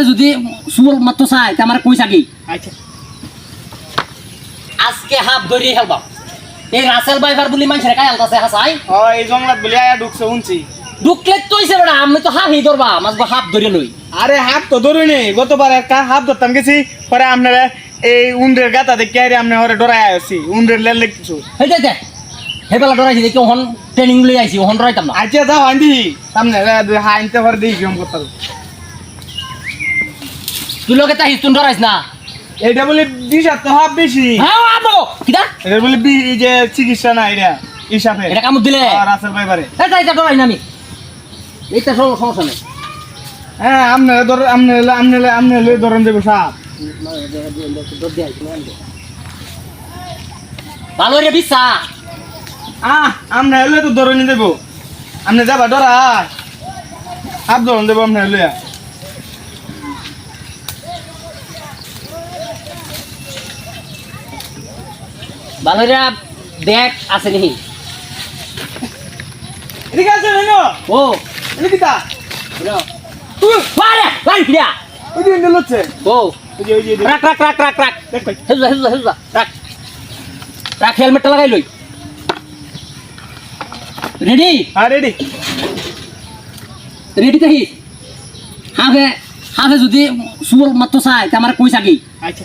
হাফে যদি সুবল মাত্র চাই তা আমার কইসা কি? আচ্ছা। আজকে হাফ ধরিয়ে খেলবা। এই রাসেল বাইফার বলি মানুষের কাই আলতাছে হাসাই ও এই জঙ্গলাত বলে আয়া ঢুকছে শুনছি। ঢুকলে তো হইছে বেড়া আমি তো হাফ হি ধরবা মাছ হাফ ধরে লই আরে হাত তো ধরুই নেই গতবার একটা হাত ধরতাম গেছি পরে আপনারা এই উন্ডের গাতা দেখে আরে আপনি ওরে ডরাই আসছি উন্ডের লেলে কিছু হেই দে দে। হেবেলা ডরাইছি দেখি ওহন ট্রেনিং লই আইছি ওহন ডরাইতাম না। আচ্ছা যাও আনদি সামনে হাইনতে পারে দেখি কেমন করতে হবে। তুই লোকে তুই ডরাইস না। এটা বলে বিষ আর তো হাফ বেশি। হ্যাঁ আবো কিটা? এটা বলে বি- যে চিকিৎসা না এটা হিসাবে। এটা কামড় দিলে। রাসেল ভাই পারে এটা এটা ডরাই না আমি। এইটা সব সমস্যা নেই। হ্যাঁ আপনি ধর আপনি আপনি আপনি ধরেন দেবো সাপ। ভালো রে বিসা আহ আপনি এলে তো ধরে নিয়ে দেবো। আপনি যাবা ডরা হাত ধরন দেবো আপনি এলে ভালো রে দেখ আছে নাকি এদিকে আছে নেন ও। এদিকে তা। পারে পারে কিয়া ওই যে এনে লচ্ছে ও। ওই যে ওই যে রাখ রাখ রাখ রাখ রাখ। দেখ ভাই। হেজা হেজা হেজা রাখ। রাখ হেলমেটটা লাগাই লই। রেডি? হ্যাঁ রেডি। রেডি থাকি? হাফে হাফে যদি সুবল মাত্র চাই তা আমার কইসা কি আচ্ছা।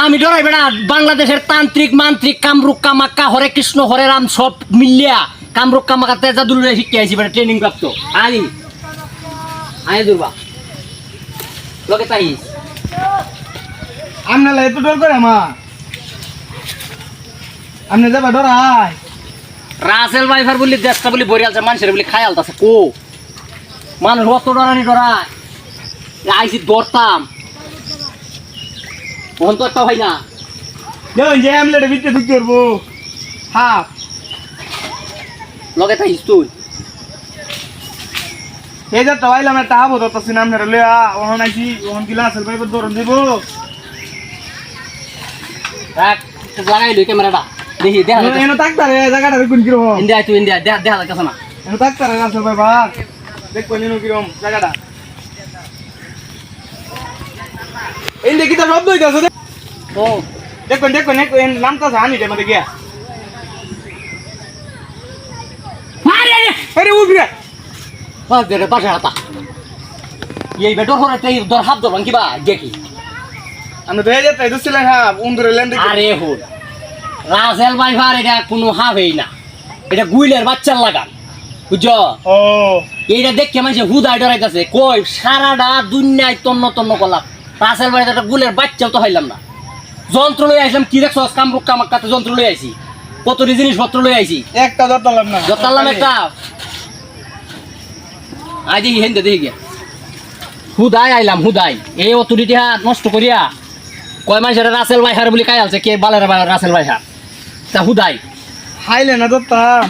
আমি ডরাই বেড়া বাংলাদেশের তান্ত্রিক মান্ত্রিক কামরুক কামাক্কা হরে কৃষ্ণ হরে রাম সব মিলিয়া কামরুক কামাক্কা তেজাদুল শিখে আইছি বেড়া ট্রেনিং প্রাপ্ত। আনি আয় দুর্বা। লগে তাইস আমনে লাই তো ডর করে মা। আমনে যাবা ডরাই। রাসেল ভাইফার বলি দেশটা বলি বরি আছে মানুষের বলি খাই আলতাছে কো। মানুষ অত ডরানি ডরায়। আইসি দৌড়তাম তখন তো একটা হয় না। দেখুন যে আমলেটা ভিতরে ঢুক করব হাফ লগে থাকিস তুই। এই যে তো আইলাম একটা হাবো তো তাসিন আমনে লে আ ওহন আইছি ওহন কিলা আসল ভাই ধরুন দেবো। রাখ লাগাই লই ক্যামেরাটা। দেখি দেখা এনে তাকতারে জায়গাটা দেখুন কীরকম। ইন্ডিয়া তুই ইন্ডিয়া দেখা দেখা যাচ্ছে না। এনে তাকতারে আসল ভাই ভাগ দেখুন এনে কীরকম জায়গাটা। এই দেখি তো শব্দ হইতাছে ও দেখুন দেখুন মধ্যে গিয়া আরে আরে আরে উগরে বাস দে পাশে হাতা। এই বেটর হরে তাই দর হাত ধরবান কিবা দেখি আমরা তো এই যেতে দুছিলেন হ্যাঁ উন্দরে লেন দেখি আরে হুন রাসেল ভাইফার এটা কোনো হাবেই না। এটা গুইলের বাচ্চার লাগান বুঝছ? ও এইটা দেখে মানুষে হুদায় ডরাইতেছে কই সারাটা দুনিয়ায় তন্ন তন্ন করলাম রাসেল বাড়িতে একটা গুলের বাচ্চাও তো হইলাম না। যন্ত্র লই আইছিলাম কি দেখছ? দেখছ কামরুক কামাক্কাতে যন্ত্র লই আইছি। কতটি জিনিসপত্র লই আইছি? একটা ধরতাম না। যতালাম একটা। আই দেখি হেন দেখি গিয়া। হুদাই আইলাম হুদাই। এই অতুরিটি হাত নষ্ট করিয়া। কয় মানুষের রাসেল ভাইহার বলি কাই আলছে? কে বালের রাসেল ভাইহার? তা হুদাই। খাইলে না ধরতাম।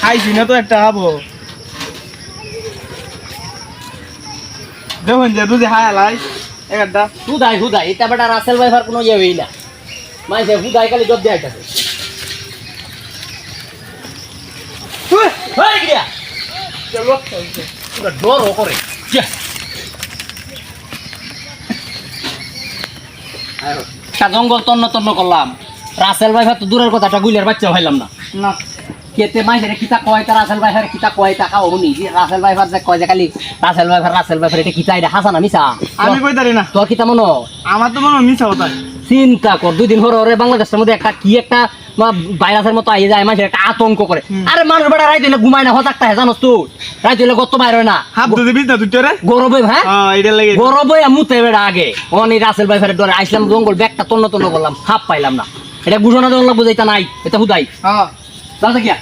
খাইছি না তো একটা হাবো। দেখুন যে দুধে হায় লাই একটা হুদাই হুদাই। এটা বেটা রাসেল ভাইহার কোনো ইয়ে হই না। মানুষের হুদাই খালি জব দিয়ে ডরও করে। একটা জঙ্গল তন্ন তন্ন করলাম। রাসেল ভাই তো দূরের কথাটা গুইলের বাচ্চা হইলাম না। না। কেতে মাইসের কিতা কয় তা রাসেল ভাই কিতা কয় তা খাও যে রাসেল ভাই যে কয় যে খালি রাসেল ভাই রাসেল ভাই এটা কিতা এটা হাসা না মিছা? আমি কই তারি না। তোর কিতা মনো? আমার তো মনে মিছা হতা চিন্তা কর দুই দিন হরে হরে বাংলাদেশের মধ্যে একটা কি একটা ভাইরাসের মতো আইয়ে যায় মানুষের একটা আতঙ্ক করে। আরে মানুষ বেড়া রাইতে হইলে ঘুমায় না হতাকটা হে জানোস তুই? রাইতে হইলে গত বাইর হয় না। হাফ দুধে বিজ না দুটো রে গরবে হ্যাঁ? এটা লাগে গরবে মুতে বেড়া আগে। অনি রাসেল ভাই ফেরে ডরে আইসলাম জঙ্গল ব্যাগটা তন্ন তন্ন করলাম হাফ পাইলাম না। এটা ঘোষণা দেওয়ার বুঝাইতা নাই এটা হুদাই। হ্যাঁ। দাদা কিয়া